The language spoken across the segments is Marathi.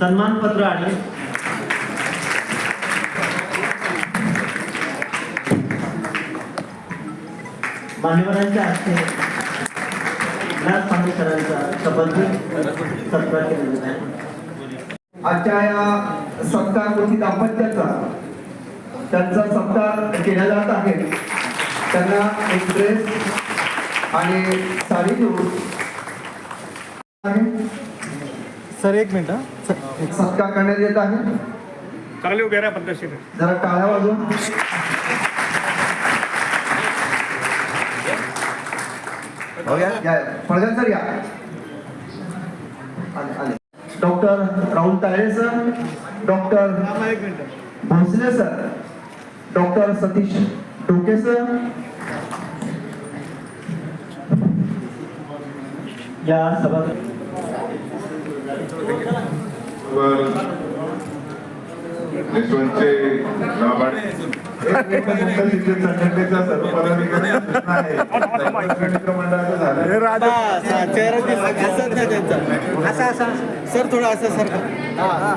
सन्मानपत्र आणि मान्यवरांच्या हस्ते विलास पांडे सरांचा शपथ सत्कार केला जात आहे आजच्या या सत्कारपोटी दाम्पत्याचा त्यांचा सत्कार केला जात आहे त्यांना एक ड्रेस आणि साडी देऊन आहे. सर एक मिनिट हा. एक सत्कार करण्यात येत आहे चांगली उभे राहा पद्धतशीर जरा टाळ्या वाजून या, या. सर या. Doctor Rahul Tayde sir doctor Bhosale sir doctor Satish Doke sir. या सभा यशवंतचे संघटनेचा सर्व पदाधिकारी आहे. मित्र मंडळाचं झालं चेहरा दिसत नाही त्यांचा. असा असा सर थोडं असं सर हा. हा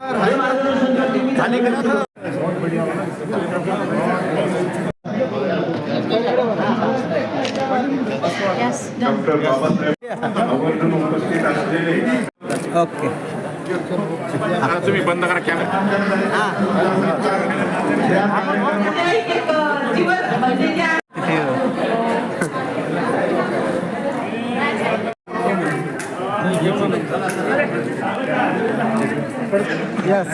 मार्गदर्शन करते मी खाली करा Yes, done. डॉक्टर बाबासाहेब आवर्जून उपस्थित असलेले ओके आता तुम्ही बंद करा कॅमेरा यस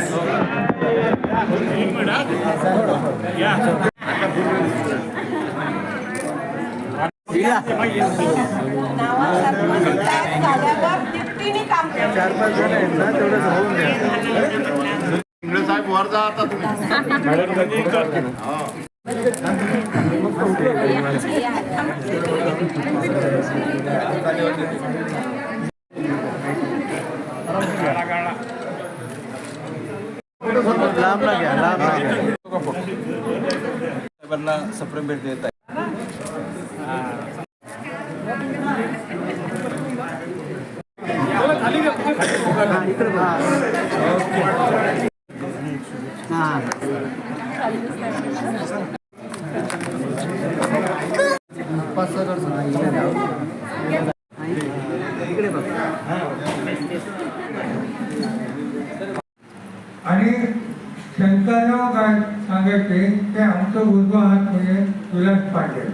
चार पाच जण आहेत ना तेवढंच होऊन द्या. इंगळे साहेब वर जा आता तुम्ही. लांब ना घ्या लांब ना घ्या. साहेबांना सप्रेम भेट देत आहे. आणि शंकरराव काय सांगायचे ते आमचं उजवा हात म्हणजे विलास पाटील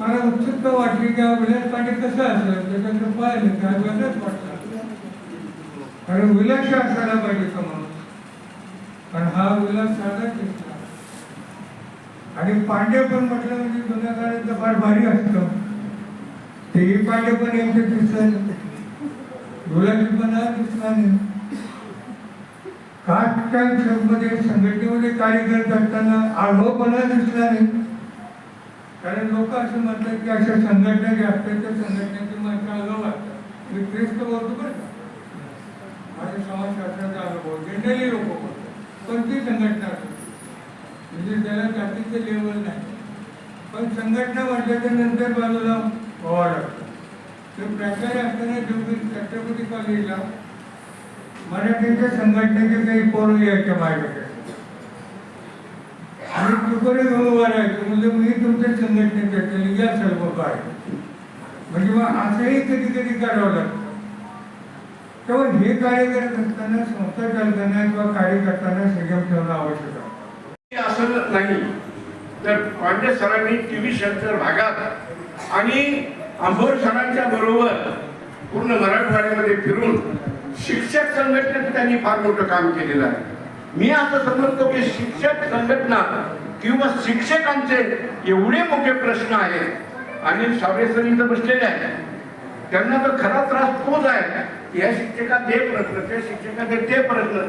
मला उत्सुकता वाटली की विलास पाटील कसं असेल? त्याच्याकडे पाहिलं काय वेगळंच कारण विलास असायला पाहिजे का माणूस पण हा विलास साधा दिसला आणि पांडे पण म्हटलं म्हणजे जुन्या फार भारी असतं. तेही पांडे पण यांचे दिसलं गुलाबीपणा दिसला नाही काटच्या मध्ये संघटनेमध्ये कार्य करत असताना आढळपणा दिसला नाही कारण लोक असं म्हणतात की अशा संघटना ज्या असतात त्या संघटनेची माणसं आगाव लागतात मी क्रिस्त बोलतो बरं आणि समाजशास्त्राचा अनुभव जनरली लोक बोलतात. कोणती संघटना म्हणजे त्याला जातीचे लेवल नाही. पण संघटना म्हटल्याच्या नंतर बाजूला व्हावं लागतं तर प्राचार्य असताना जेवढी छत्रपती कॉलेजला मराठीच्या संघटनेचे काही पोरं यायच्या माझ्याकडे. आणि तुकडे घेऊन उभा म्हणजे मी तुमच्या संघटनेत असेल या सर्व काय. म्हणजे मग असंही कधी कधी करावं लागतं. तेव्हा हे कार्य करत असताना संस्था चालताना किंवा कार्य करताना संयम ठेवणं आवश्यक आहे. असं नाही. तर पांडे सरांनी टीव्ही सेंटर भागात आणि अंभोर सरांच्या बरोबर पूर्ण मराठवाड्यामध्ये फिरून शिक्षक संघटनेत त्यांनी फार मोठं काम केलेलं आहे. मी असं समजतो की शिक्षक संघटना किंवा शिक्षकांचे एवढे मोठे प्रश्न आहेत. आणि सावरेसर इथं बसलेले आहेत. त्यांना तर खरा त्रास तोच आहे. या शिक्षकात हे प्रश्न त्या शिक्षकाचे ते प्रश्न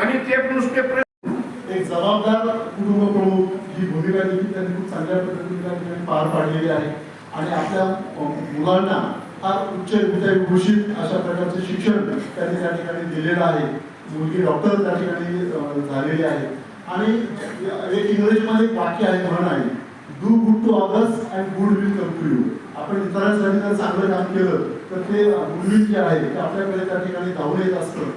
आणि ते नुसते प्रश्न जबाबदार कुटुंब प्रमुख ही भूमिका देखील त्यांनी खूप चांगल्या पद्धतीने पार पाडलेली आहे. आणि आपल्या मुलांना फार उच्च विभूषित अशा प्रकारचे शिक्षण त्यांनी त्या ठिकाणी दिलेलं आहे. मुलगी डॉक्टर त्या ठिकाणी झालेली आहे. आणि एक इंग्रजीमध्ये एक वाक्य आहे म्हण आहे do good to others and good will come to you आपण इतरांसाठी जर चांगलं काम केलं तर ते मुली जे आहे ते आपल्याकडे त्या ठिकाणी धावून येत असतं.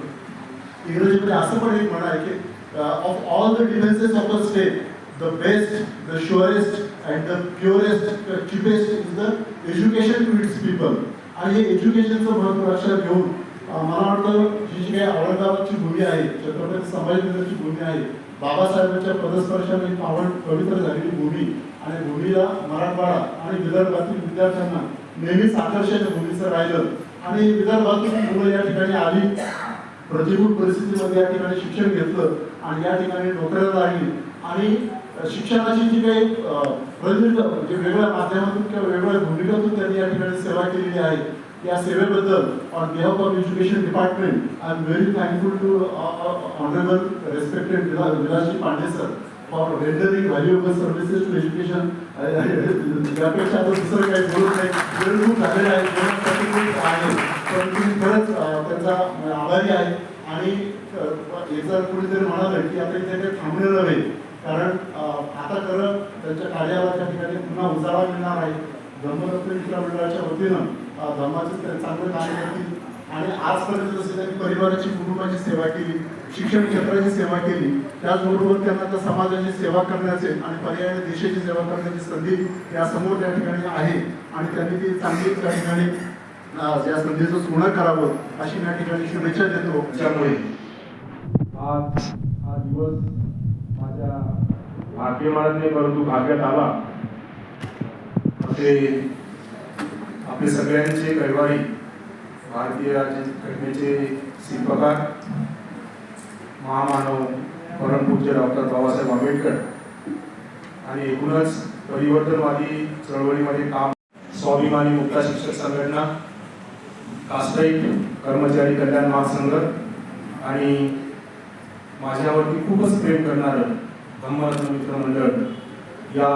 इंग्रजीमध्ये असं पण एक म्हण आहे की of all the defences of the state the best the surest and the purest cheapest is the education to its people आणि हे एज्युकेशनचं महत्त्व लक्षात घेऊन uh, मला वाटतं ही जी काही औरंगाबादची भूमी आहे छत्रपती संभाजीनगरची भूमी आहे बाबासाहेबांच्या पदस्पर्शाने पावन पवित्र झालेली भूमी आणि भूमीला मराठवाडा आणि विदर्भातील विद्यार्थ्यांना नेहमीच आकर्षण भूमीचं राहिलं. आणि विदर्भातून मुलं या ठिकाणी आली. प्रतिकूल परिस्थितीमध्ये या ठिकाणी शिक्षण घेतलं आणि या ठिकाणी नोकऱ्याला लागली. आणि शिक्षणाची जी काही अं, म्हणजे वेगळ्या माध्यमातून किंवा वेगवेगळ्या भूमिकातून त्यांनी या ठिकाणी सेवा केलेली आहे या सेवेबद्दल on behalf of education department I am very thankful to honourable respected Vilasji Pande sir for rendering valuable services to education यापेक्षा आता दुसरं काही बोलत नाही वेळ खूप झालेला आहे बोलण्यासाठी खूप आहे पण तुम्ही खरंच त्यांचा आभारी आहे. आणि uh, अं, कुणीतरी म्हणालं की आता इथे काही थांबलेलं नाही. कारण uh, आता खरं त्यांच्या कार्याला त्या ठिकाणी पुन्हा उजाळा मिळणार आहे. धर्मरत्न मित्र मंडळाच्या वतीनं uh, धर्माचे धर्माचं ते चांगलं काम करतील आणि आजपर्यंत जसं त्यांनी परिवाराची कुटुंबाची सेवा केली शिक्षण क्षेत्राची सेवा केली त्याचबरोबर त्यांना त्या समाजाची सेवा करण्याचे आणि पर्यायाने देशाची सेवा करण्याची संधी या समोर त्या ठिकाणी आहे. आणि त्यांनी ती चांगली त्या ठिकाणी या संधीचं सोनं करावं अशी या ठिकाणी शुभेच्छा देतो. त्यामुळे. आज हा दिवस माझ्या भाग्यमानात नाही परंतु भाग्यात आला. असे आपले सगळ्यांचे कैवारी भारतीय घटनेचे शिल्पकार महामानव परमपूज्य डॉक्टर बाबासाहेब आंबेडकर आणि एकूणच परिवर्तनवादी चळवळीमध्ये काम स्वाभिमानी मुक्ता शिक्षक संघटना कास्टाईक कर्मचारी कल्याण महासंघ आणि माझ्यावरती खूपच प्रेम करणारं धम्मरत्न मित्र मंडळ या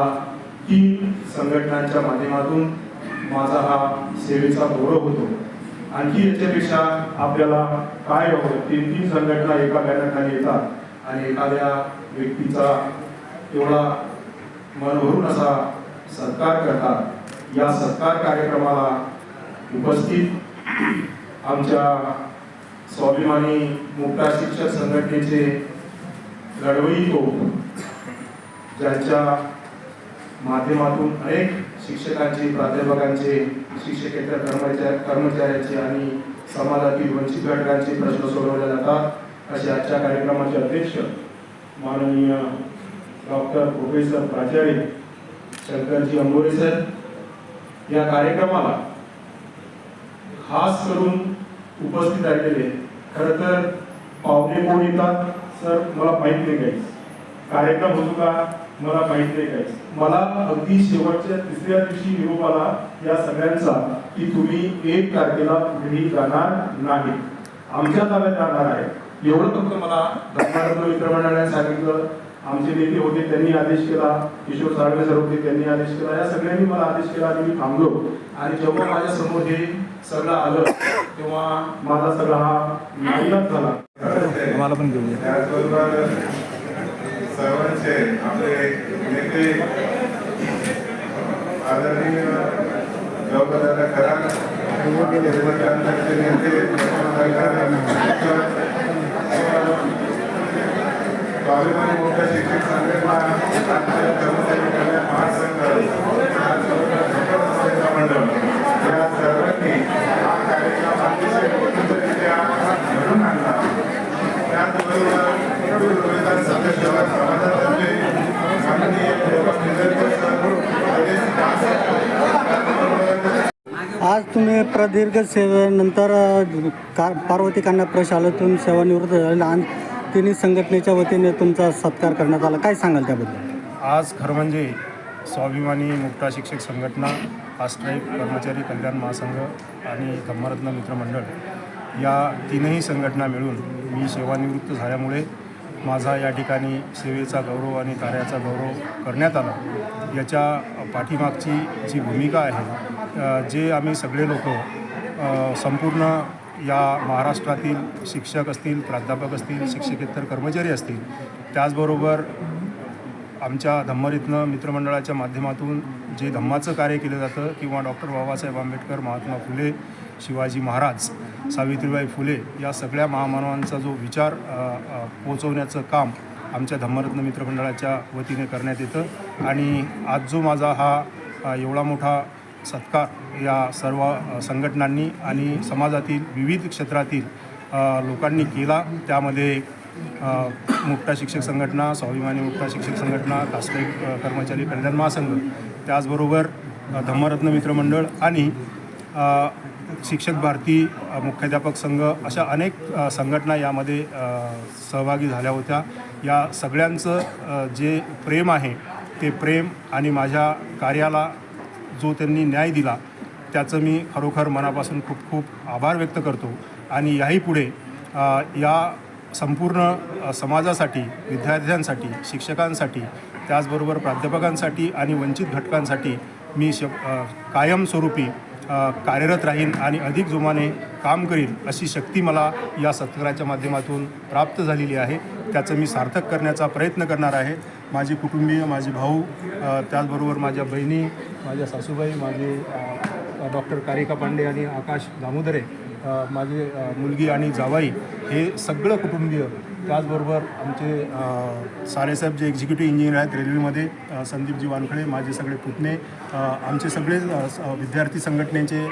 तीन संघटनांच्या माध्यमातून माझा हा सेवेचा गौरव होतो. आणखी याच्यापेक्षा आपल्याला काय हवं? ते तीन संघटना एका बॅनरखाली येतात आणि एखाद्या व्यक्तीचा एवढा मनभरून असा सत्कार करतात. या सत्कार कार्यक्रमाला उपस्थित आमच्या स्वाभिमानी मुक्ता शिक्षक संघटनेचे लढवई तो ज्यांच्या माध्यमातून अनेक शिक्षकांचे प्राध्यापकांचे शिक्षकेतर कर्मचारी कर्मचाऱ्यांचे आणि समाजातील वंचित घटकांचे प्रश्न सोडवले जातात. असे आजच्या कार्यक्रमाचे अध्यक्ष माननीय डॉक्टर प्रोफेसर प्राचार्य शंकरजी अंबोरे सर. या कार्यक्रमाला खास करून उपस्थित राहिलेले खरं तर पाहुणे कोण येतात? सर मला माहीत नाही काही. कार्यक्रम होतो का? मला माहीत नाही काही. मला अगदी शेवटच्या तिसऱ्या दिवशी निरोप आला या सगळ्यांचा की तुम्ही एक तारखेला कुठेही जाणार नाही. आमच्या ताब्यात राहणार आहे. एवढं फक्त मला धर्मारत्न मित्र मंडळाने सांगितलं. आमचे नेते होते त्यांनी आदेश केला. किशोर साळवे सर होते त्यांनी आदेश केला. या सगळ्यांनी मला आदेश केला आणि मी थांबलो. आणि जेव्हा माझ्यासमोर हे सगळं आलं तेव्हा माझा सगळा हा नाईलाज झाला. मला पण घेऊन त्याचबरोबर सर्वांचे आपले नेते आदरणीय गौरवदादा खरात निर्मात्यांचे नेते स्वाभिमानी मोठ्या शिक्षक संघटना राज्य कर्मचारी कल्याण महासंघ त्याचबरोबर मंडळ या सर्वांनी हा कार्यक्रम अतिशय उत्तमरित्या घडून आणला त्याचबरोबर विधान सदस्य समाजातर्फे माननीय देवराम निंदरकर सर प्रदेश त्याचबरोबर आज तुम्ही प्रदीर्घ सेवेनंतर का पार्वती कन्या प्रशालातून सेवानिवृत्त झालेला आणि तिन्ही संघटनेच्या वतीने तुमचा सत्कार करण्यात आला. काय सांगाल त्याबद्दल? आज खरं म्हणजे स्वाभिमानी मुक्ता शिक्षक संघटना आस्ट्राईक कर्मचारी कल्याण महासंघ आणि धम्मरत्न मित्रमंडळ या तीनही संघटना मिळून मी सेवानिवृत्त झाल्यामुळे माझा या ठिकाणी सेवेचा गौरव आणि कार्याचा गौरव करण्यात आला. याच्या पाठीमागची जी भूमिका आहे जे आम्ही सगळे लोक संपूर्ण या महाराष्ट्रातील शिक्षक असतील प्राध्यापक असतील शिक्षकेतर कर्मचारी असतील त्याचबरोबर आमच्या धम्मरीतनं मित्रमंडळाच्या माध्यमातून जे धम्माचं कार्य केलं जातं किंवा डॉक्टर बाबासाहेब आंबेडकर महात्मा फुले शिवाजी महाराज सावित्रीबाई फुले या सगळ्या महामानवांचा जो विचार पोचवण्याचं काम आमच्या धम्मरत्न मित्रमंडळाच्या वतीने करण्यात येतं. आणि आज जो माझा हा एवढा मोठा सत्कार या सर्व संघटनांनी आणि समाजातील विविध क्षेत्रातील लोकांनी केला त्यामध्ये मुक्ता शिक्षक संघटना स्वाभिमानी मुक्ता शिक्षक संघटना कास्टे कर्मचारी कल्याण महासंघ त्याचबरोबर धम्मरत्न मित्रमंडळ आणि शिक्षक भारती मुख्याध्यापक संघ अशा अनेक संघटना यामध्ये सहभागी झाल्या होत्या. या सगळ्यांचं जे प्रेम आहे ते प्रेम आणि माझ्या कार्याला जो त्यांनी न्याय दिला त्याचं मी खरोखर मनापासून खूप खूप आभार व्यक्त करतो. आणि याही पुढे या संपूर्ण समाजासाठी विद्यार्थ्यांसाठी शिक्षकांसाठी त्याचबरोबर प्राध्यापकांसाठी आणि वंचित घटकांसाठी मी श कायमस्वरूपी कार्यरत राहीन आणि अधिक जोमाने काम करीन अशी शक्ती मला या सत्काराच्या माध्यमातून प्राप्त झालेली आहे. त्याचं मी सार्थक करण्याचा प्रयत्न करणार आहे. माझे कुटुंबीय माझे भाऊ त्याचबरोबर माझ्या बहिणी माझ्या सासूबाई माझे डॉक्टर कारिका पांडे आणि आकाश दामोदरे माझे मुलगी आणि जावाई हे सगळं कुटुंबीय त्याचबरोबर आमचे सारेसाहेब जे एक्झिक्युटिव्ह इंजिनियर आहेत रेल्वेमध्ये संदीपजी वानखळे माझे सगळे पुतणे आमचे सगळे विद्यार्थी संघटनेचे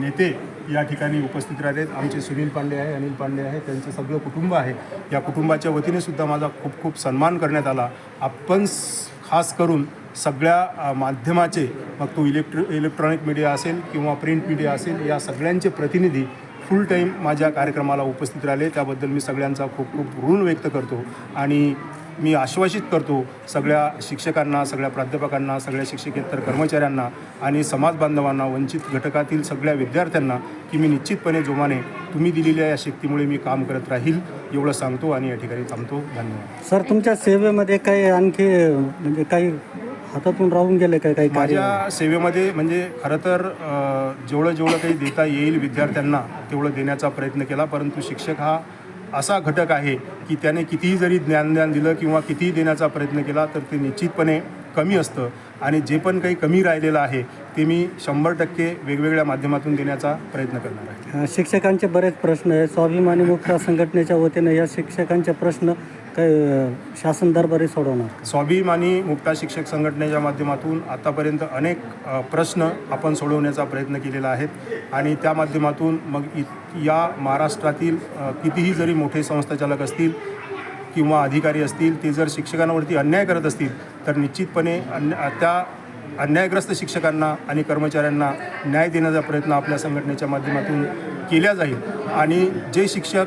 नेते या ठिकाणी उपस्थित राहतात. आमचे सुनील पांडे आहे अनिल पांडे आहे त्यांचं सगळं कुटुंब आहे. या कुटुंबाच्या वतीने सुद्धा माझा खूप खूप सन्मान करण्यात आला. आपण खास करून सगळ्या माध्यमाचे मग तो इलेक्ट्र इलेक्ट्रॉनिक मीडिया असेल किंवा प्रिंट मीडिया असेल या सगळ्यांचे प्रतिनिधी फुल टाईम माझ्या कार्यक्रमाला उपस्थित राहिले. त्याबद्दल मी सगळ्यांचा खूप खूप ऋण व्यक्त करतो आणि मी आश्वासित करतो सगळ्या शिक्षकांना सगळ्या प्राध्यापकांना सगळ्या शिक्षकेतर कर्मचाऱ्यांना आणि समाज बांधवांना वंचित घटकातील सगळ्या विद्यार्थ्यांना की मी निश्चितपणे जोमाने तुम्ही दिलेल्या या शक्तीमुळे मी काम करत राहील एवढं सांगतो आणि या ठिकाणी थांबतो. धन्यवाद. सर तुमच्या सेवेमध्ये काही आणखी म्हणजे काही हातातून राहून गेले काय काही कार्य? माझ्या सेवेमध्ये म्हणजे खरं तर अ, जेवढं जेवढं काही देता येईल विद्यार्थ्यांना तेवढं देण्याचा प्रयत्न केला. परंतु शिक्षक हा असा घटक आहे की त्याने कितीही जरी ज्ञानदान दिलं किंवा कितीही देण्याचा प्रयत्न केला तर ते निश्चितपणे कमी असतं. आणि जे पण काही कमी राहिलेलं आहे ते मी शंभर टक्के वेगवेगळ्या माध्यमातून देण्याचा प्रयत्न करणार आहे. अ, शिक्षकांचे बरेच प्रश्न आहेत. स्वाभिमानी मुक्ता संघटनेच्या वतीने या शिक्षकांचे प्रश्न काय शासन दरबारी सोडवणार? स्वाभिमानी मुक्ता शिक्षक संघटनेच्या माध्यमातून आतापर्यंत अनेक अ, प्रश्न आपण सोडवण्याचा प्रयत्न केलेला आहे. आणि त्या माध्यमातून मग इ या महाराष्ट्रातील अ, कितीही जरी मोठे संस्थाचालक असतील किंवा अधिकारी असतील ते जर शिक्षकांवरती अन्याय करत असतील तर निश्चितपणे अन्य त्या अन्यायग्रस्त शिक्षकांना आणि कर्मचाऱ्यांना न्याय देण्याचा प्रयत्न आपल्या संघटनेच्या माध्यमातून केला जाईल. आणि जे शिक्षक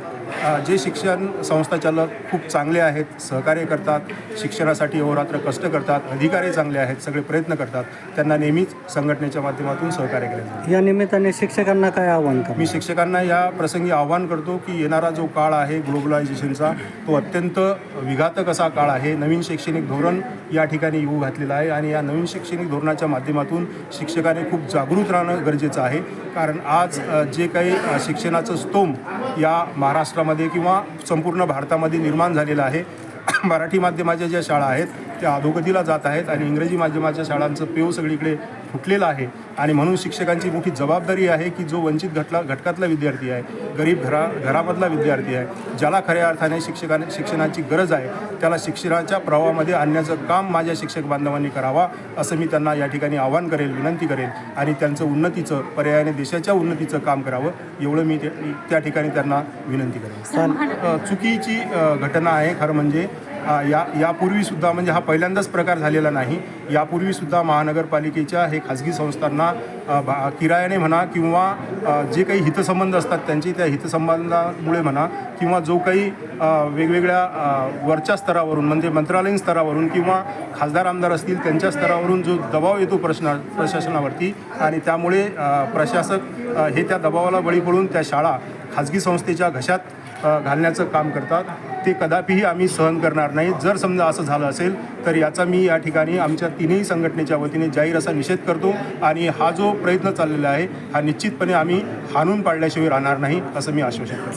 जे शिक्षण संस्थाचालक खूप चांगले आहेत सहकार्य करतात शिक्षणासाठी अहोरात्र कष्ट करतात अधिकारी चांगले आहेत सगळे प्रयत्न करतात त्यांना नेहमीच संघटनेच्या माध्यमातून सहकार्य केले जाईल या निमित्ताने शिक्षकांना काय आव्हान करा मी शिक्षकांना या प्रसंगी आव्हान करतो की येणारा जो काळ आहे ग्लोबलायझेशनचा तो अत्यंत विघातक असा काळ आहे. नवीन शैक्षणिक धोरण या ठिकाणी येऊ घातलेलं आहे आणि या नवीन शैक्षणिक धोरणाच्या माध्यमातून शिक्षकाने खूप जागृत राहणं गरजेचं आहे. कारण आज जे काही शिक्षणाचं स्तोम या महाराष्ट्रामध्ये किंवा संपूर्ण भारतामध्ये निर्माण झालेलं आहे. मराठी माध्यमाच्या ज्या शाळा आहेत त्या अधोगतीला जात आहेत आणि इंग्रजी माध्यमाच्या शाळांचं पेव सगळीकडे फुटलेलं आहे. आणि म्हणून शिक्षकांची मोठी जबाबदारी आहे की जो वंचित घटला घटकातला विद्यार्थी आहे गरीब घरा घरामधला विद्यार्थी आहे ज्याला खऱ्या अर्थाने शिक्षकाने शिक्षणाची गरज आहे त्याला शिक्षणाच्या प्रवाहामध्ये आणण्याचं काम माझ्या शिक्षक बांधवांनी करावा असं मी त्यांना या ठिकाणी आवाहन करेल विनंती करेल. आणि त्यांचं उन्नतीचं पर्यायाने देशाच्या उन्नतीचं काम करावं एवढं मी ते- त्या ठिकाणी त्यांना विनंती करेन. चुकीची घटना आहे खरं म्हणजे अ, या यापूर्वीसुद्धा म्हणजे हा पहिल्यांदाच प्रकार झालेला नाही. यापूर्वीसुद्धा महानगरपालिकेच्या हे खाजगी संस्थांना भा- किरायाने म्हणा किंवा जे काही हितसंबंध असतात त्यांचे त्या हितसंबंधामुळे म्हणा किंवा जो काही वेगवेगळ्या वरच्या स्तरावरून म्हणजे मंत्रालयीन स्तरावरून किंवा खासदार आमदार असतील त्यांच्या स्तरावरून जो दबाव येतो प्रश्न प्रशासनावरती आणि त्यामुळे प्रशासक हे त्या दबावाला बळी पडून त्या शाळा खाजगी संस्थेच्या घशात घालण्याचं काम करतात. ते कदापिही आम्ही सहन करणार नाही. जर समजा असं झालं असेल तर याचा मी या ठिकाणी आमच्या तिन्ही संघटनेच्या वतीने जाहीर असा निषेध करतो आणि हा जो प्रयत्न चाललेला आहे हा निश्चितपणे आम्ही हाणून पाडल्याशिवाय राहणार नाही असं मी आश्वासन करतो